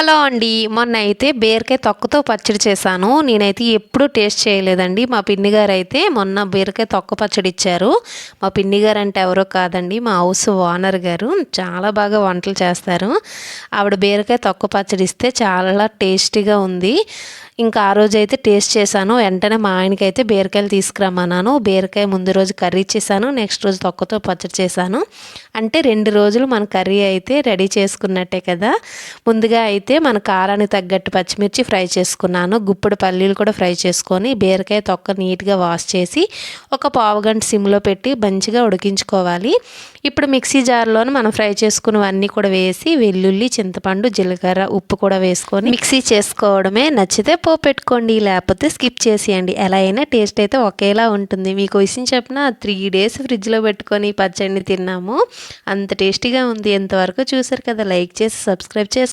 Hello అండి. మొన్న అయితే బీరకాయ తొక్కతో పచ్చడి చేశాను. నేనైతే ఎప్పుడూ టేస్ట్ చేయలేదండి. మా పిన్ని గారు అయితే మొన్న బీరకాయ తొక్క పచ్చడి ఇచ్చారు. మా పిన్ని గారు అంటే ఎవరో కాదండి మా హౌస్ ఓనర్ గారు. చాలా బాగా వంటలు చేస్తారు. ఆవిడ బీరకాయ తొక్క పచ్చడి ఇస్తే చాలా టేస్టీగా ఉంది. ఇంకా ఆ రోజు అయితే టేస్ట్ చేశాను. వెంటనే మా ఆయనకి అయితే బీరకాయలు తీసుకురమ్మన్నాను. బీరకాయ ముందు రోజు కర్రీ చేశాను. నెక్స్ట్ రోజు తొక్కతో పచ్చడి చేశాను. అంటే రెండు రోజులు మన కర్రీ అయితే రెడీ చేసుకున్నట్టే కదా. ముందుగా అయితే మన కారానికి తగ్గట్టు పచ్చిమిర్చి ఫ్రై చేసుకున్నాను. గుప్పుడు పల్లీలు కూడా ఫ్రై చేసుకొని బీరకాయ తొక్క నీట్గా వాష్ చేసి ఒక పావు గంట సిమ్లో పెట్టి మంచిగా ఉడికించుకోవాలి. ఇప్పుడు మిక్సీ జార్లోనే మనం ఫ్రై చేసుకున్నవన్నీ కూడా వేసి వెల్లుల్లి చింతపండు జీలకర్ర ఉప్పు కూడా వేసుకొని మిక్సీ చేసుకోవడమే నచ్చితే పో పెట్టుకోండి. లేకపోతే స్కిప్ చేసేయండి. ఎలా అయినా టేస్ట్ అయితే ఒకేలా ఉంటుంది. మీకు విషయం చెప్పిన త్రీ డేస్ ఫ్రిడ్జ్లో పెట్టుకొని పచ్చడిని తిన్నాము. అంత టేస్టీగా ఉంది. ఎంతవరకు చూసారు కదా లైక్ చేసి సబ్స్క్రైబ్ చేసి